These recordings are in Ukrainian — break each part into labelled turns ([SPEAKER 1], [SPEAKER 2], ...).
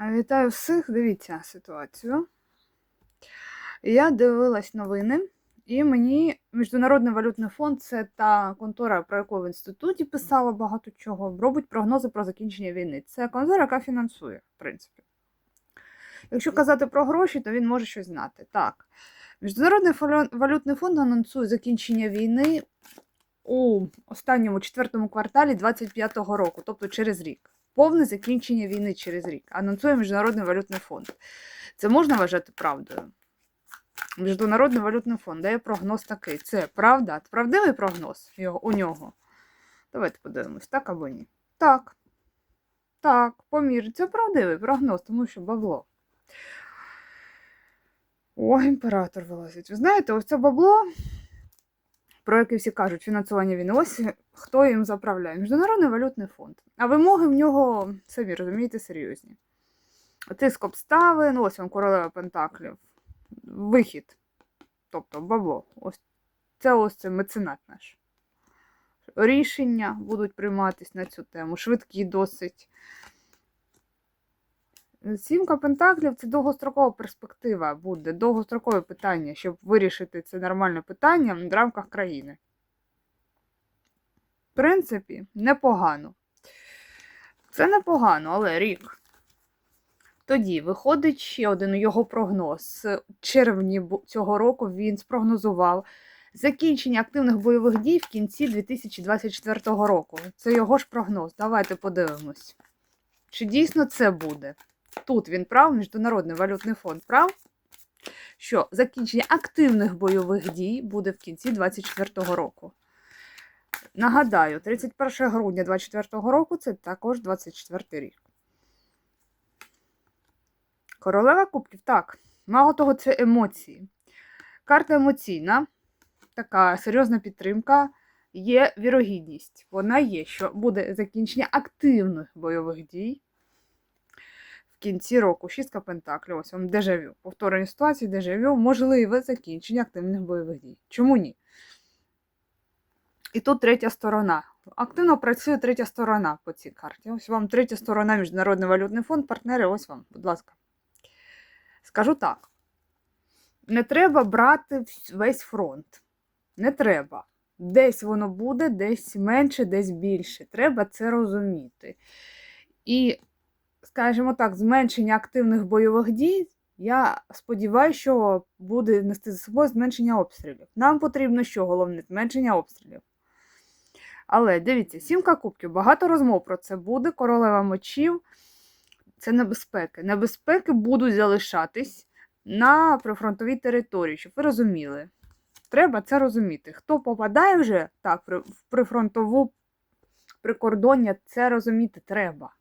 [SPEAKER 1] Вітаю всіх, дивіться ситуацію. Я дивилась новини, і мені Міжнародний валютний фонд це та контора, про яку в інституті писала багато чого, робить прогнози про закінчення війни. Це контора, яка фінансує, в принципі. Якщо казати про гроші, то він може щось знати. Так. Міжнародний валютний фонд анонсує закінчення війни у останньому четвертому кварталі 25-го року, тобто через рік. Повне закінчення війни через рік. Анонсує Міжнародний валютний фонд. Це можна вважати правдою? Міжнародний валютний фонд дає прогноз такий. Це правда? Правдивий прогноз його, у нього? Давайте подивимось, так або ні. Так. Так, помір. Це правдивий прогноз, тому що бабло. О, імператор вилазить. Ви знаєте, ось це бабло, про яке всі кажуть, фінансування війни, ось хто їм заправляє? Міжнародний валютний фонд. А вимоги в нього, самі розумієте, серйозні. Тиск обставин, ось вам королева Пентаклів. Вихід. Тобто бабло. Ось це ось це меценат наш. Рішення будуть прийматись на цю тему, швидкі досить. Сімка Пентаклів це довгострокова перспектива буде, довгострокове питання, щоб вирішити це нормальне питання в рамках країни. В принципі, непогано. Це непогано, але рік. Тоді виходить ще один його прогноз. В червні цього року він спрогнозував закінчення активних бойових дій в кінці 2024 року. Це його ж прогноз. Давайте подивимось. Чи дійсно це буде? Тут він прав, Міжнародний валютний фонд прав, що закінчення активних бойових дій буде в кінці 2024 року. Нагадаю, 31 грудня 2024 року це також 24 рік. Королева кубків, так. Мало того, це емоції. Карта емоційна, така серйозна підтримка. Є вірогідність. Вона є, що буде закінчення активних бойових дій кінці року. Шістка пентаклів. Ось вам дежавю. Повторення ситуації, дежавю, можливе закінчення активних бойових дій. Чому ні? І тут третя сторона. Активно працює третя сторона по цій карті. Ось вам третя сторона Міжнародний валютний фонд, партнери, ось вам, будь ласка. Скажу так: не треба брати весь фронт. Не треба. Десь воно буде, десь менше, десь більше. Треба це розуміти. І, скажімо так, зменшення активних бойових дій. Я сподіваюся, що буде нести за собою зменшення обстрілів. Нам потрібно що головне? Зменшення обстрілів. Але дивіться, сімка кубків, багато розмов про це буде. Королева мечів це небезпеки. Небезпеки будуть залишатись на прифронтовій території, щоб ви розуміли. Треба це розуміти. Хто попадає вже так, в прифронтову прикордоння, це розуміти треба.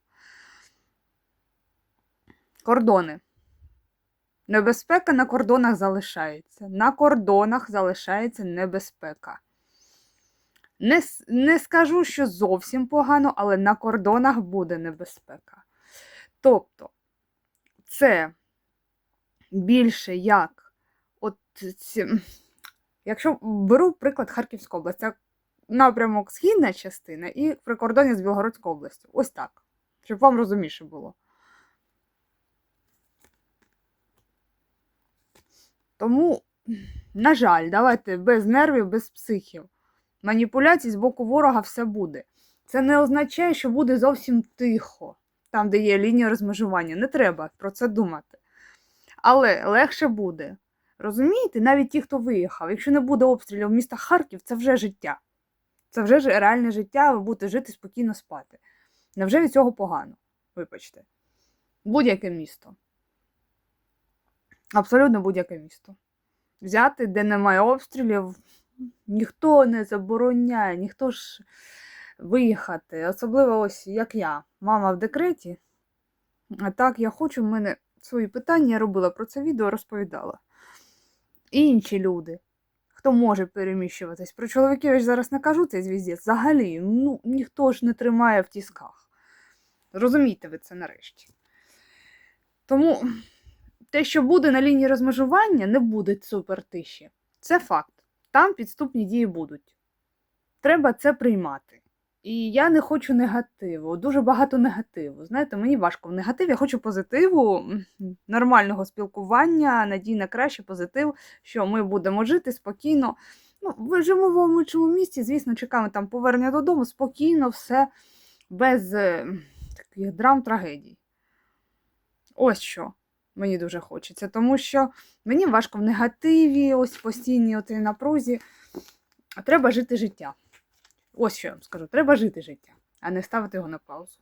[SPEAKER 1] Кордони. Небезпека на кордонах залишається. На кордонах залишається небезпека. Не, не скажу, що зовсім погано, але на кордонах буде небезпека. Тобто, це більше як, от ці, якщо беру приклад Харківська область, напрямок східна частина і прикордоння з Білгородською областю. Ось так. Щоб вам розуміше було. Тому, на жаль, давайте без нервів, без психів. Маніпуляцій з боку ворога все буде. Це не означає, що буде зовсім тихо, там, де є лінія розмежування. Не треба про це думати. Але легше буде. Розумієте, навіть ті, хто виїхав, якщо не буде обстрілів міста Харків, це вже життя. Це вже реальне життя, ви будете жити спокійно спати. Невже від цього погано? Вибачте. Будь-яке місто. Абсолютно будь-яке місто. Взяти, де немає обстрілів, ніхто не забороняє, ніхто ж виїхати. Особливо ось як я, мама в декреті. А так я хочу, в мене свої питання, я робила про це відео, розповідала. І інші люди, хто може переміщуватись. Про чоловіків я ж зараз не кажу цей звіздець. Взагалі, ну, ніхто ж не тримає в тісках. Розумієте ви це нарешті. Тому те, що буде на лінії розмежування, не буде супертиші. Це факт. Там підступні дії будуть. Треба це приймати. І я не хочу негативу, дуже багато негативу. Знаєте, мені важко в негативі. Я хочу позитиву, нормального спілкування, надій на краще позитив, що ми будемо жити спокійно. Ну, ви живемо в робочому місті, звісно, чекаємо там повернення додому, спокійно, все без е, таких драм, трагедій. Ось що мені дуже хочеться, тому що мені важко в негативі, ось постійній оцій напрузі. Треба жити життя. Ось що я вам скажу: треба жити життя, а не ставити його на паузу.